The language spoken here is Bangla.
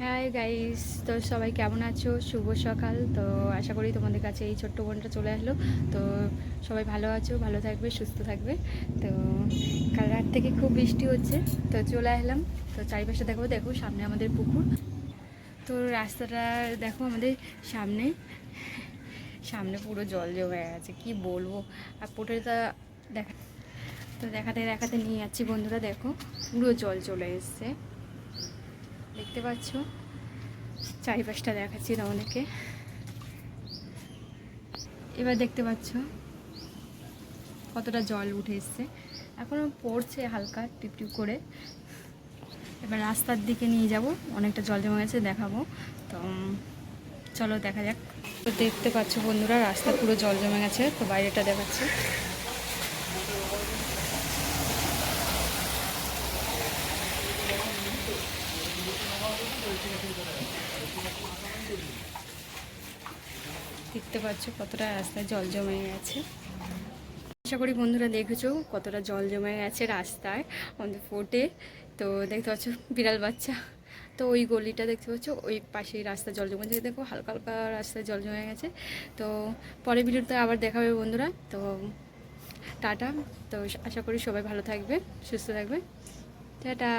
হাই গাইস তো সবাই কেমন আছো? শুভ সকাল। তো আশা করি তোমাদের কাছে এই ছোট্ট বোনটা চলে আসলো। তো সবাই ভালো আছো? ভালো থাকবে, সুস্থ থাকবে। তো কাল রাত থেকে খুব বৃষ্টি হচ্ছে। তো চলে আসলাম। তো চারিপাশে দেখো দেখো, সামনে আমাদের পুকুর। তো রাস্তাটা দেখো আমাদের সামনে। সামনে পুরো জল জমে গেছে কি বলব? আর পুকুরটা দেখা, তো দেখাতে দেখাতে নিয়ে যাচ্ছি বন্ধুরা, দেখো। পুরো জল চলে এসছে। দেখতে পাচ্ছ? চারিপাশটা দেখাচ্ছি তোমাদেরকে। এবার দেখতে পাচ্ছ কতটা জল উঠে এসছে। এখনও পড়ছে হালকা টিপ টিপ করে। এবার রাস্তার দিকে নিয়ে যাব, অনেকটা জল জমে গেছে, দেখাবো। তো, চলো দেখা যাক। তো দেখতে পাচ্ছ বন্ধুরা, রাস্তা পুরো জল জমে গেছে, তো বাইরেটা দেখাচ্ছে। দেখতে পাচ্ছ কতটা রাস্তায় জল জমে গেছে। আশা করি বন্ধুরা দেখেছ কতটা জল জমে গেছে রাস্তায় আমাদের ফোর্টে তো দেখতে পাচ্ছ বিড়াল বাচ্চা। তো ওই গলিটা দেখতে পাচ্ছ, ওই পাশেই রাস্তা জল জমে গেছে। দেখো হালকা হালকা রাস্তায় জল জমে গেছে। তো পরের ভিডিওতে আবার দেখা হবে বন্ধুরা। তো টাটা। তো আশা করি সবাই ভালো থাকবে, সুস্থ থাকবে। টাটা।